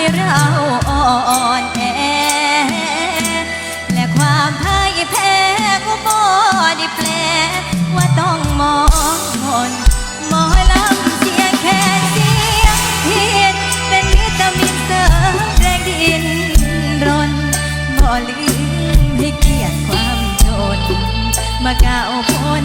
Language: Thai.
ให้เราอ่อนแอ และความพ่ายแพ้ก็บอไดิแปลว่าต้องมองมนมอลำเสียงแค่เสียงพิษเป็นวิตามินเสริมแรงดินรนบ่ลืมให้เกียรติความจนมาเก่าพ้น